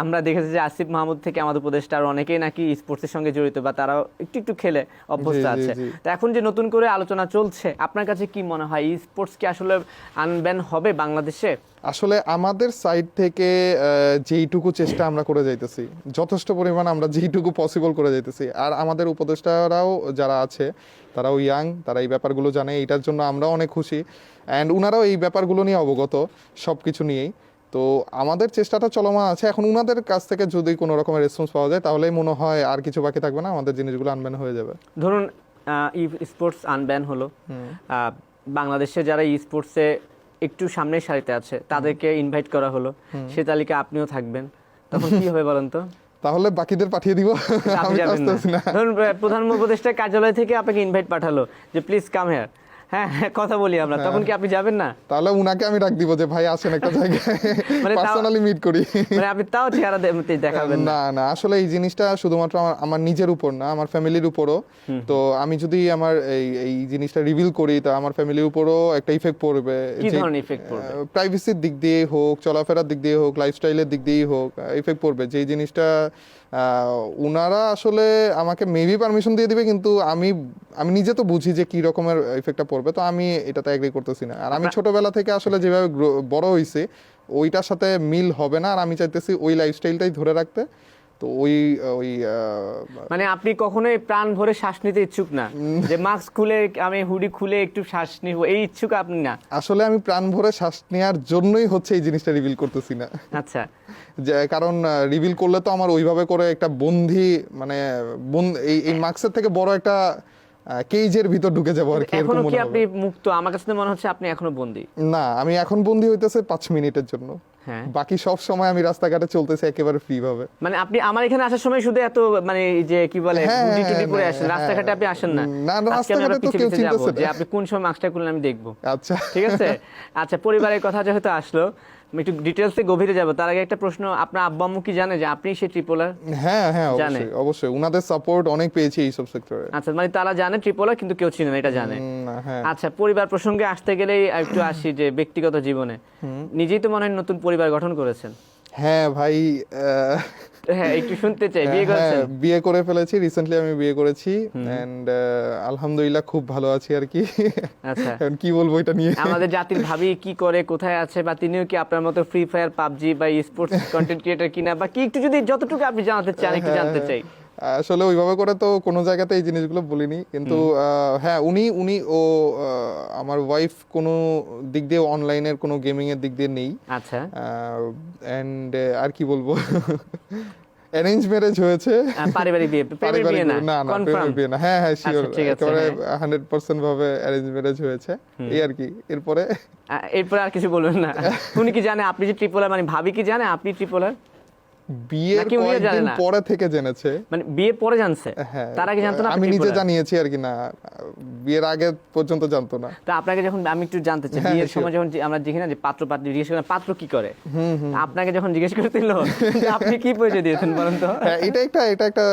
আমরা দেখেছি যে আসিফ মাহমুদ থেকে আমাদের উপদেষ্টা আর অনেকেই নাকি স্পোর্টসের সঙ্গে জড়িত বা তারাও একটু একটু খেলে অভ্যস্ত আছে। তা এখন যে নতুন করে আলোচনা চলছে। আপনার কাছে কি মনে হয় স্পোর্টস কি আসলে আনব্যান হবে বাংলাদেশে? আসলে আমাদের সাইড থেকে যেইটুকু চেষ্টা আমরা করে যাইতেছি যথেষ্ট পরিমাণ আমরা যেইটুকু পসিবল করে যাইতেছি। আর আমাদের উপদেষ্টারাও যারা আছে তারাও ইয়াং তারা এই ব্যাপারগুলো জানে এইটার জন্য আমরাও অনেক খুশি। অ্যান্ড উনারাও এই ব্যাপারগুলো নিয়ে অবগত সব কিছু নিয়েই। তো আমাদের চেষ্টাটা চলমান আছে। এখন উনাদের কাছ থেকে যদি কোনো রকমের রেসপন্স পাওয়া যায় তাহলেই মনে হয় আর কিছু বাকি থাকবে না আমাদের জিনিসগুলো আনবেন হয়ে যাবে। ধরুন ই স্পোর্টস আনব্যান হলো। বাংলাদেশে যারা ই স্পোর্টসে একটু সামনের সারিতে আছে তাদেরকে ইনভাইট করা হলো। সে তালিকা আপনিও থাকবেন। তখন কি হবে বলেন তো? তাহলে বাকিদের পাঠিয়ে দিব। আমি না আসতেছি না। ধরুন আহ, প্রধান উপদেষ্টা কার্যালয় থেকে আপনাকে ইনভাইট পাঠালো যে প্লিজ কাম হেয়ার হ্যাঁ হ্যাঁ, কথা বলি আমরা। তখন কি আপনি যাবেন না? তাহলে উনাকে আমি ডাক দিব যে ভাই আসেন একটা জায়গায়। <laughs> মানে পার্সোনালি মিট করি। মানে আপনি তাও চেহারা দেখাবেন না? না আসলে এই জিনিসটা শুধুমাত্র আমার আমার নিজের উপর না আমার ফ্যামিলির উপরও। তো আমি যদি আমার এই এই জিনিসটা রিভিল করি তা আমার ফ্যামিলির উপরও একটা ইফেক্ট পড়বে। কি ধরনের effect পড়বে? প্রাইভেসির দিক দিয়ে হোক চলাফেরার দিক দিয়ে হোক লাইফস্টাইলের দিক দিয়েই হোক ইফেক্ট পড়বে। যেই জিনিসটা উনারা আসলে আমাকে মেবি পারমিশন দিয়ে দিবে কিন্তু আমি আমি নিজে তো বুঝি যে কি রকমের ইফেক্টটা পড়বে তো আমি এটাতে অ্যাগ্রি করতেছি না। আর আমি ছোটবেলা থেকে আসলে যেভাবে বড় হইছি ওইটার সাথে মিল হবে না আর আমি চাইতেছি ওই লাইফস্টাইলটাই ধরে রাখতে। তো ওই ওই মানে আপনি কখনোই প্রাণ ভরে শ্বাস নিতে ইচ্ছুক না। যে মাস্ক খুলে আমি হুডি খুলে একটু শ্বাস নিব এই ইচ্ছুক আপনি না। আসলে আমি প্রাণ ভরে শ্বাস নেওয়ার জন্যই হচ্ছে এই জিনিসটা রিভিল করতেছি না। আচ্ছা। যে কারণ রিভিল করলে তো আমার ওইভাবে করে একটা বন্ধি মানে এই এই মাস্কের থেকে বড় একটা কেজের ভিতর ঢুকে যাব আর কি এখনও কি আপনি মুক্ত? আমার কাছে মনে হচ্ছে আপনি এখনও বন্দি। না আমি এখন বন্দি হইতেছে পাঁচ মিনিটের জন্য। বাকি সব সময় আমি রাস্তাঘাটে চলতেছি একেবারে ফ্রি ভাবে। মানে আপনি আমার এখানে আসার সময় শুধু এত মানে যে কি বলে হ্যাঁ, গুটি টুটি হ্যাঁ, হ্যাঁ, আসেন রাস্তাঘাটে আপনি আসেন না। না, রাস্তাঘাটে তো কেউ। যে আপনি কোন সময় মাস্কটা করলেন আমি দেখব। আচ্ছা। ঠিক আছে? আচ্ছা পরিবারের কথা যেহেতু আসলো আমি একটু ডিটেলসে গভীরে যাব। তার আগে একটা প্রশ্ন আপনার আব্বা আম্মু কি জানে যে আপনি সেই ট্রিপোলার হ্যাঁ হ্যাঁ। অবশ্যই অবশ্যই। উনাদের সাপোর্ট অনেক পেয়েছি এই সব সেক্টরে আচ্ছা মানে তারা জানে ট্রিপোলার কিন্তু কেউ চিনে না এটা জানে। হ্যাঁ। আচ্ছা পরিবার প্রসঙ্গে আসতে গেলেই একটু আসি যে ব্যক্তিগত জীবনে। নিজেই তো মনে হয় নতুন পরিবার গঠন করেছেন। হ্যাঁ ভাই আহ, হ্যাঁ একটু শুনতে চাই বিয়ে হ্যাঁ, করেছেন? বিয়ে করে ফেলেছি রিসেন্টলি আমি বিয়ে করেছি এন্ড আলহামদুলিল্লাহ খুব ভালো আছি আর কি। আচ্ছা। এখন কি বলব এটা নিয়ে? আমাদের জাতির ভাবি কি করে কোথায় আছে বা তিনিও কি আপনার মতো ফ্রি ফায়ার পাবজি বা স্পোর্টস কন্টেন্ট ক্রিয়েটর কিনা বা কি একটু যদি যতটুকু আপনি জানাতে চান একটু হ্যাঁ, জানতে চাই। আসলে ওইভাবে করে তো কোনো জায়গাতে এই জিনিসগুলো বলিনি। কিন্তু হ্যাঁ উনি উনি ও আমার ওয়াইফ কোনো দিক দিয়ে অনলাইনের কোনো গেমিং এর দিক দিয়ে নেই। আচ্ছা। এন্ড আর কি বলব? <laughs> অ্যারেঞ্জ ম্যারেজ হয়েছে। পারিবারিক বিয়ে <laughs> পারিবারিক বিয়ে না না কনফার্ম বিয়ে না। হ্যাঁ হ্যাঁ শিওর একেবারে। হান্ড্রেড পার্সেন্ট ভাবে অ্যারেঞ্জ ম্যারেজ হয়েছে। এই আর কি এরপরে? এরপরে আর কিছু বলবেন না। <laughs> উনি কি জানে? আপনি যে ট্রিপোলার মানে ভাবি কি জানে? আপনি ট্রিপোলার বিয়ের কয়েকদিন পরে থেকে জেনেছে। মানে বিয়ের পরে জানছে? হ্যাঁ তার আগে জানতো না আমি নিজে জানিয়েছি আর কি না বিয়ের আগে পর্যন্ত জানতো না। তো আপনাকে যখন আমি একটু জানতে চাই হ্যাঁ, বিয়ের সময় যখন আমরা দেখি না যে পাত্র পাত্রী জিজ্ঞেস করেন পাত্র কি করে? আপনাকে যখন জিজ্ঞেস করছিল যে আপনি কি পরিচয় দিয়েছেন বলেন তো? হ্যাঁ এটা একটা এটা একটা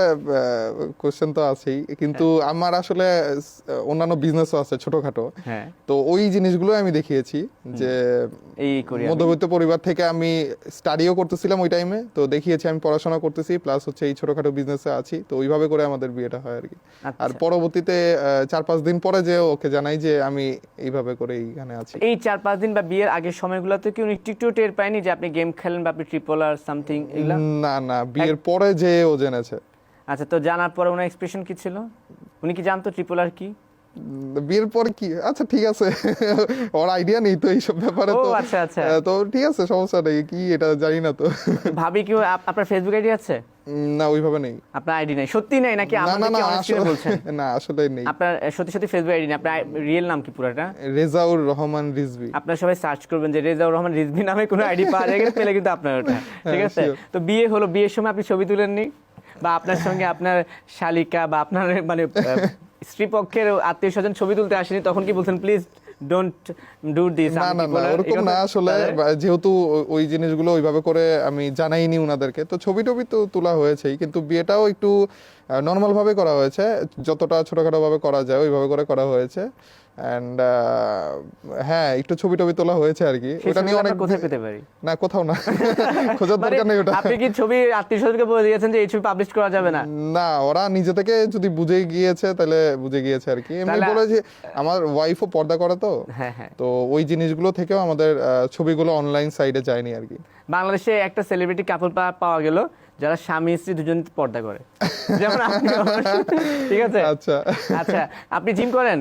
কোশ্চেন তো আছেই। কিন্তু আমার আসলে অন্যান্য বিজনেসও আছে ছোটখাটো। তো ওই জিনিসগুলো আমি দেখিয়েছি যে এই করি মধ্যবিত্ত পরিবার থেকে আমি স্টাডিও করতেছিলাম ওই টাইমে তো দেখিয়েছি আমি পড়াশোনা করতেছি প্লাস হচ্ছে এই ছোটখাটো বিজনেসে আছি তো ওইভাবে করে আমাদের বিয়েটা হয় আর কি আর আচ্ছা। পরবর্তীতে চার পাঁচ দিন পরে যে ওকে জানাই যে আমি এইভাবে করে এইখানে আছি। এই চার পাঁচ দিন বা বিয়ের আগের সময়গুলোতে কি উনি একটু টের পায়নি যে আপনি গেম খেলেন বা আপনি ট্রিপলার সামথিং এগুলা? না না বিয়ের পরে যে ও জেনেছে। আচ্ছা তো জানার পরে ওনার এক্সপ্রেশন কি ছিল? উনি কি জানতো ট্রিপলার কি? উম, বিয়ের পরে কি? আচ্ছা ঠিক আছে। ওর আইডিয়া নেই তো এইসব ব্যাপারে ও তো। আচ্ছা আচ্ছা। তো ঠিক আছে সমস্যা নেই। কি এটা জানি না তো। ভাবি কি আপনার ফেসবুক আইডি আছে? না ওইভাবে নেই। আপনার আইডি নাই। সত্যি নাই নাকি? না না আমাদের কি অনেক আসলে বলছেন? <laughs> না আসলে নেই। আপনার সত্যি সত্যি ফেসবুক আইডি নেই। আপনার রিয়েল নাম কি পুরোটা? রেজাউর রহমান রিজভি। আপনারা সবাই সার্চ করবেন যে রেজাউর রহমান রিজভি নামে কোনো আইডি পাওয়া যায় <laughs> পেলে কিন্তু আপনার ওটা। ঠিক হ্যাঁ, আছে? তো বিয়ে হলো বিয়ের সময় আপনি ছবি তুলেননি? বা আপনার সঙ্গে আপনার শালিকা বা আপনার মানে আহ, স্ত্রী পক্ষের আত্মীয় স্বজন ছবি তুলতে আসেনি তখন কি বলছেন প্লিজ ডোন্ট ডু দিস না না না ওরকম না আসলে যেহেতু ওই জিনিসগুলো ওইভাবে করে আমি জানাইনি উনাদেরকে তো ছবি টবি তো তোলা হয়েছেই কিন্তু বিয়েটাও একটু নর্মাল ভাবে করা হয়েছে যতটা ছোটখাটো ভাবে করা যায় ওইভাবে করে করা হয়েছে। অ্যান্ড হ্যাঁ একটু ছবি টবি তোলা হয়েছে আর কি। ওটা নিয়ে অনেক কোথায় পেতে পারি? না কোথাও না। <laughs> খোঁজার মানে দরকার নেই ওটা। আপনি কি ছবি আত্মীয় স্বজনকে বলে দিয়েছেন যে এই ছবি পাবলিশ করা যাবে না? না ওরা নিজে থেকে যদি বুঝে গিয়েছে তাহলে বুঝে গিয়েছে আর কি। এমনি বলে যে আমার ওয়াইফও পর্দা করে তো। হ্যাঁ হ্যাঁ। তো ওই জিনিসগুলো থেকেও আমাদের ছবিগুলো অনলাইন সাইডে যায়নি আর কি। বাংলাদেশে একটা সেলিব্রিটি কাপল পাওয়া গেল যারা স্বামী স্ত্রী দুজন পর্দা করে। যেমন আপনি <laughs> ঠিক আছে? আচ্ছা। আচ্ছা আপনি জিম করেন?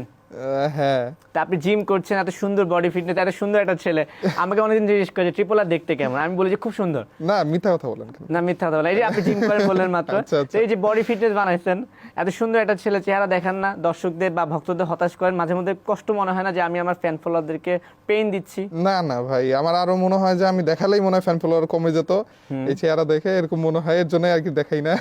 হ্যাঁ। তা আপনি জিম করছেন এত সুন্দর বডি ফিটনেস এত সুন্দর একটা ছেলে। আমাকে অনেকদিন জিজ্ঞেস করে ট্রিপলার দেখতে কেমন? আমি বলি যে খুব সুন্দর। না মিথ্যা কথা বলেন। না মিথ্যা কথা বলে। এই যে আপনি জিম করেন বললেন মাত্র। আচ্ছা, আচ্ছা। এই যে বডি ফিটনেস বানাইছেন এত সুন্দর একটা ছেলে চেহারা দেখান না দর্শকদের বা ভক্তদের হতাশ করেন। মাঝে মধ্যে কষ্ট মনে হয় না যে আমি আমার ফ্যান ফলোয়ারদেরকে পেইন দিচ্ছি। না না ভাই আমার আরও মনে হয় যে আমি দেখালেই মনে হয় ফ্যান ফলোয়ার কমে যেত। এই চেহারা দেখে এরকম মনে হয় এর জন্য আর কি দেখাই না।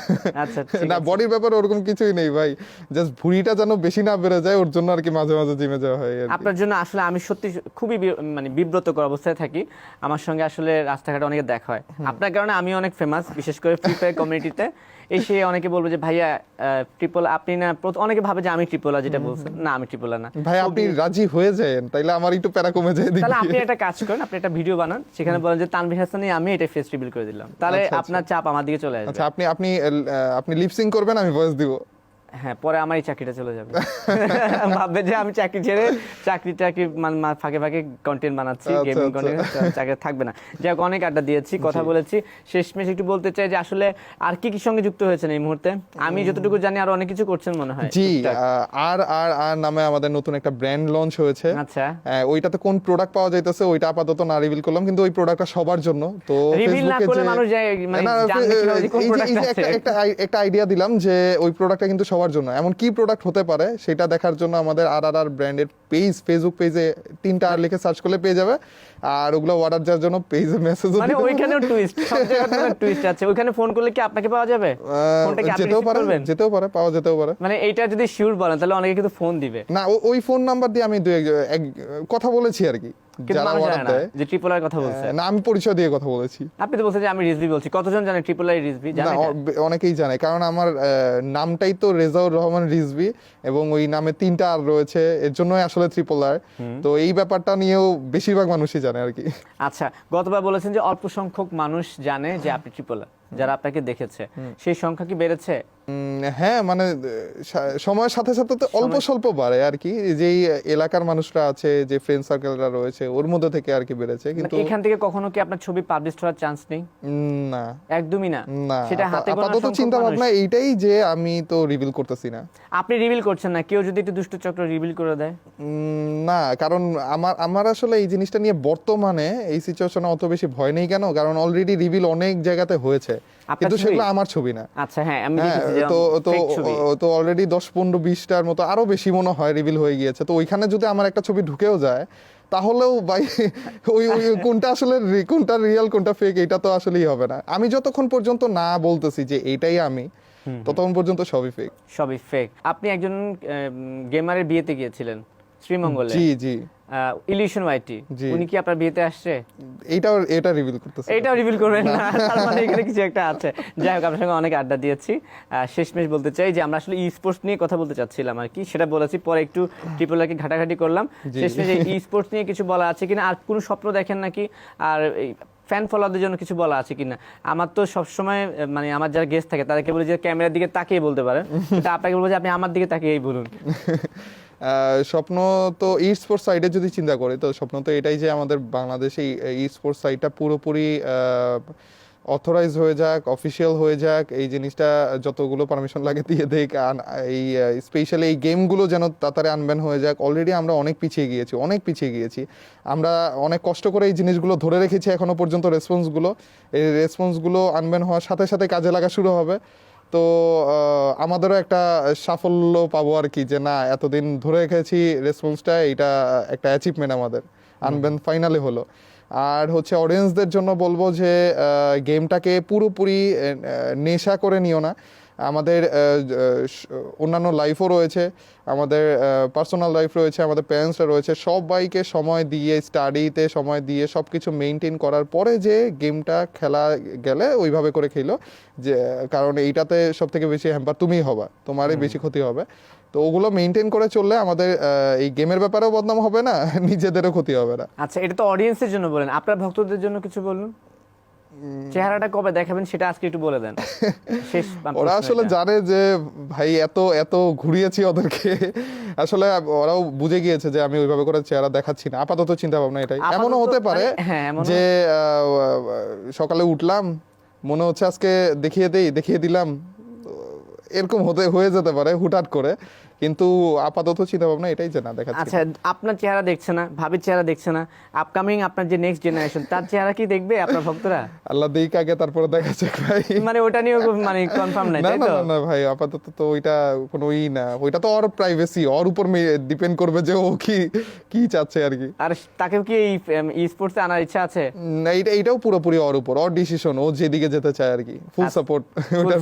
আচ্ছা না। বডির ব্যাপারে ওরকম কিছুই নেই ভাই। জাস্ট ভুঁড়িটা যেন বেশি না বেড়ে যায় ওর জন্য আর কি মাঝে মাঝে জিমে যাওয়া হয় আপনার জন্য আসলে আমি সত্যি খুবই মানে বিব্রতকর অবস্থায় থাকি। আমার সঙ্গে আসলে রাস্তাঘাটে অনেকে দেখা হয়। আপনার কারণে আমি অনেক ফেমাস বিশেষ করে ফ্রি ফায়ার কমিউনিটিতে এসে অনেকে বলবে যে ভাইয়া ট্রিপল আপনি না অনেকে ভাবে যে আমি ট্রিপলা যেটা বলছেন। না আমি ট্রিপলা না। ভাই আপনি রাজি হয়ে যান তাইলে আমার একটু প্যারা কমে যায় তাহলে আপনি একটা কাজ করেন আপনি একটা ভিডিও বানান সেখানে বলেন যে তানভীর হাসানি আমি এটা ফেস রিভিল করে দিলাম। তাহলে আচ্ছা, আচ্ছা। আপনার চাপ আমার দিকে চলে আসবে। আচ্ছা আপনি আপনি আপনি লিপসিং করবেন আমি ভয়েস দিব। হ্যাঁ পরে আমার এই চাকরিটা চলে যাবে। <laughs> ভাববে যে আমি চাকরি ছেড়ে চাকরি টাকরি মান- ফাঁকে ফাঁকে কন্টেন্ট বানাচ্ছি আচ্ছা, গেমিং আচ্ছা। কন্টেন্ট চাকরি থাকবে না। যাই হোক অনেক আড্ডা দিয়েছি কথা বলেছি। শেষমেশ একটু বলতে চাই যে আসলে আর কি কি সঙ্গে যুক্ত হয়েছেন এই মুহূর্তে? আমি যতটুকু জানি আর অনেক কিছু করছেন মনে হয়। জি আর আর আর নামে আমাদের নতুন একটা ব্র্যান্ড লঞ্চ হয়েছে। আচ্ছা। ওইটাতে কোন প্রোডাক্ট পাওয়া যাইতেছে ওইটা আপাতত না রিভিল করলাম কিন্তু ওই প্রোডাক্টটা সবার জন্য। তো রিভিল না করলে মানুষ যায় মানে জানবে কীভাবে কোন প্রোডাক্ট আছে। একটা- একটা একটা আইডিয়া দিলাম যে ওই প্রোডাক্টটা কিন্তু সবার হওয়ার জন্য। এমন কি প্রোডাক্ট হতে পারে সেটা দেখার জন্য আমাদের আর আর আর ব্র্যান্ডের পেজ ফেসবুক পেজে তিনটা আর লিখে সার্চ করলে পেয়ে যাবে। আর ওগুলো অর্ডার দেওয়ার জন্য পেজে মেসেজ মানে ওইখানেও টুইস্ট সব জায়গায় টুইস্ট আছে। ওইখানে ফোন করলে কি আপনাকে পাওয়া যাবে? ফোনটা কি আপনি যেতেও পারে যেতেও পারে পাওয়া যেতেও পারে। মানে এইটা যদি শিওর বলেন তাহলে অনেকে কিন্তু ফোন দিবে। না ওই ফোন নাম্বার দিয়ে আমি দু এক- এক- কথা বলেছি আর কি। কিন্তু মানুষ জানে না যে ট্রিপল আর কথা বলছে? না আমি পরিচয় দিয়ে কথা বলেছি। আপনি তো বলছেন যে আমি রিজভি বলছি। কতজন জানে ট্রিপল আর রিজভি? না জানেন অ- বে- অনেকেই জানে কারণ আমার নামটাই তো রেজাউর রহমান রিজভি এবং ওই নামে তিনটা আর রয়েছে। এর জন্যই আসলে ট্রিপল আর তো এই ব্যাপারটা নিয়েও বেশিরভাগ মানুষই জানে আর কি। আচ্ছা গতবার বলেছেন যে অল্প সংখ্যক মানুষ জানে যে আপনি ট্রিপল আর যারা আপনাকে দেখেছে সেই সংখ্যা কি বেড়েছে? হ্যাঁ মানে সময়ের সাথে সাথে তো অল্প স্বল্প বাড়ে আর কি। যেই এলাকার মানুষরা আছে যে ফ্রেন্ড সার্কেলরা রয়েছে ওর মধ্যে থেকে আর কি বেড়েছে কিন্তু মানে এখান থেকে কখনো কি আপনার ছবি পাবলিশ হওয়ার চান্স নেই? না। একদমই না। না। সেটা হাতে গোনা আপাতত চিন্তা ভাবনা এইটাই যে আমি তো রিভিল করতেছি না। আপনি রিভিল করছেন না কেউ যদি একটু দুষ্ট চক্র রিভিল করে দেয়? উম, না কারণ আমার আমার আসলে এই জিনিসটা নিয়ে বর্তমানে এই সিচুয়েশনে অত বেশি ভয় নেই কেন? কারণ অলরেডি রিভিল অনেক জায়গাতে হয়েছে। কিন্তু সেগুলো আমার ছবি না। আচ্ছা হ্যাঁ আমি হ্যাঁ তো তো তো অলরেডি দশ পনেরো বিশটার মতো আরও বেশি মনে হয় রিভিল হয়ে গিয়েছে। তো ওইখানে যদি আমার একটা ছবি ঢুকেও যায় তাহলেও ভাই <laughs> ওই ওই কোনটা আসলে কোনটা রিয়েল কোনটা ফেক এটা তো আসলেই হবে না। আমি যতক্ষণ পর্যন্ত না বলতেছি যে এটাই আমি ততক্ষণ পর্যন্ত সবই ফেক সবই ফেক আপনি একজন গেমারের বিয়েতে গিয়েছিলেন শ্রীমঙ্গলে। জি জি। Illusion YT. উনি কি আপনার বিয়েতে আসছে? এইটাও এটা রিভিল করতেছি। না। এইটাও রিভিল করবেন না। তার মানে এখানে কিছু একটা আছে। যাই হোক আপনার সঙ্গে অনেক আড্ডা দিয়েছি। শেষমেশ বলতে চাই যে আমরা আসলে ই স্পোর্টস নিয়ে কথা বলতে চাচ্ছিলাম আর কি। সেটা বলেছি পরে একটু ট্রিপলারকে ঘাটাঘাটি করলাম। শেষমেশ ই স্পোর্টস নিয়ে কিছু বলা আছে কিনা? আর কোনো স্বপ্ন দেখেন নাকি? আর ফ্যান ফলোয়ারদের জন্য কিছু বলা আছে কিনা? আমার তো সবসময় মানে আমার যারা গেস্ট থাকে তাদেরকে বলি যে ক্যামেরার দিকে তাকিয়ে বলতে পারেন। <laughs> আপনাকে বলব যে আপনি আমার দিকে তাকিয়েই বলুন। <laughs> স্বপ্ন তো ই স্পোর্টস সাইডে যদি চিন্তা করে, তো স্বপ্ন তো এটাই যে আমাদের বাংলাদেশে ই স্পোর্টস সাইডটা পুরোপুরি অথরাইজ হয়ে যাক অফিসিয়াল হয়ে যাক, এই জিনিসটা যতগুলো পারমিশন লাগে দিয়ে দেখ এই স্পেশালি এই গেমগুলো যেন তাড়াতাড়ি আনব্যান হয়ে যাক অলরেডি আমরা অনেক পিছিয়ে গিয়েছি, অনেক পিছিয়ে গিয়েছি। আমরা অনেক কষ্ট করে এই জিনিসগুলো ধরে রেখেছি এখনও পর্যন্ত রেসপন্সগুলো এই রেসপন্সগুলো আনব্যান হওয়ার সাথে সাথে কাজে লাগা শুরু হবে। তো আমাদেরও একটা সাফল্য পাবো আর কি যে না এতদিন ধরে রেখেছি রেসপন্সটা এটা একটা অ্যাচিভমেন্ট আমাদের। আনবেন ফাইনালে হলো। আর হচ্ছে অডিয়েন্সদের জন্য বলব যে গেমটাকে পুরোপুরি নেশা করে নিও না। আমাদের অন্যান্য লাইফও রয়েছে আমাদের পার্সোনাল লাইফ রয়েছে আমাদের প্যারেন্টসরা রয়েছে সবাইকে সময় দিয়ে স্টাডিতে সময় দিয়ে সব কিছু মেনটেন করার পরে যে গেমটা খেলা গেলে ওইভাবে করে খেলো যে কারণ এইটাতে সব থেকে বেশি হ্যাম্পার তুমিই হবা তোমারই বেশি ক্ষতি হবে। তো ওগুলো মেনটেন করে চললে আমাদের এই গেমের ব্যাপারেও বদনাম হবে না <laughs> নিজেদেরও ক্ষতি হবে না। আচ্ছা এটা তো অডিয়েন্সের জন্য বলেন আপনার ভক্তদের জন্য কিছু বলুন। চেহারাটা কবে দেখাবেন সেটা আজকে একটু বলে দেন। <laughs> শেষ ওরা আসলে জানে যে ভাই এত এত ঘুরিয়েছি ওদেরকে। আসলে ওরাও বুঝে গিয়েছে যে আমি ওইভাবে করে চেহারা দেখাচ্ছি না। আপাতত চিন্তা ভাবনা এটাই এমনও হতে পারে হ্যাঁ, যে সকালে উঠলাম মনে হচ্ছে আজকে দেখিয়ে দেই দেখিয়ে দিলাম। এরকম হতে হয়ে যেতে পারে হুটহাট করে। কিন্তু আপাতত চিন্তা ভাবনা এটাই যে না দেখাচ্ছি আচ্ছা আপনার চেহারা দেখছে না ভাবির চেহারা দেখছে না আপকামিং আপনার যে নেক্সট জেনারেশন তার চেহারা কি দেখবে আপনার ভক্তরা? আল্লাহ দিক আগে তারপরে দেখা যাক ভাই। মানে ওটা খুব মানে কনফার্ম নাই না তাই তো? না না ভাই আপাতত তো ওইটা কোনো ই না ওইটা তো ওর প্রাইভেসি ওর উপর ডিপেন্ড করবে যে ও কি কি চাচ্ছে আর কি। আর তাকেও কি এই ই স্পোর্টসে আনার ইচ্ছা আছে? না, এইটা এইটাও পুরোপুরি ওর উপর ওর ডিসিশন ও যেদিকে যেতে চায় আর কি ফুল সাপোর্ট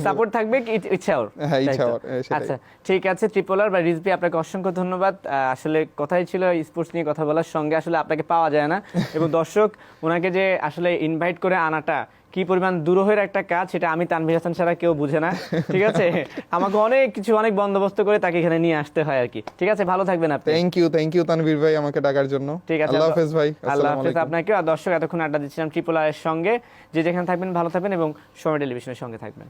সাপোর্ট থাকবে কি ইচ্ছা ওর? হ্যাঁ, ইচ্ছা ওর, আচ্ছা ঠিক আছে ট্রিপলার বা রিজবি আপনাকে অসংখ্য ধন্যবাদ। আসলে কথাই ছিল স্পোর্টস নিয়ে কথা বলার সঙ্গে আসলে আপনাকে পাওয়া যায় না। <laughs> এবং দর্শক ওনাকে যে আসলে ইনভাইট করে আনাটা কি পরিমাণ দুরহের একটা কাজ সেটা আমি তানভীর হাসান ছাড়া কেউ বুঝে না। ঠিক আছে? <laughs> আমাকে অনেক কিছু অনেক বন্দোবস্ত করে তাকে এখানে নিয়ে আসতে হয় আর কি। ঠিক আছে? ভালো থাকবেন আপনি। Thank you thank you Tanvir ভাই আমাকে ডাকার জন্য। ঠিক আছে আল্লাহ হাফেজ ভাই আল্লাহ হাফেজ আপনাকে আর দর্শক এতক্ষণ আড্ডা দিচ্ছিলাম ট্রিপল আর এর সঙ্গে। যে যেখানে থাকবেন ভালো থাকবেন এবং সময় টেলিভিশনের সঙ্গে থাকবেন।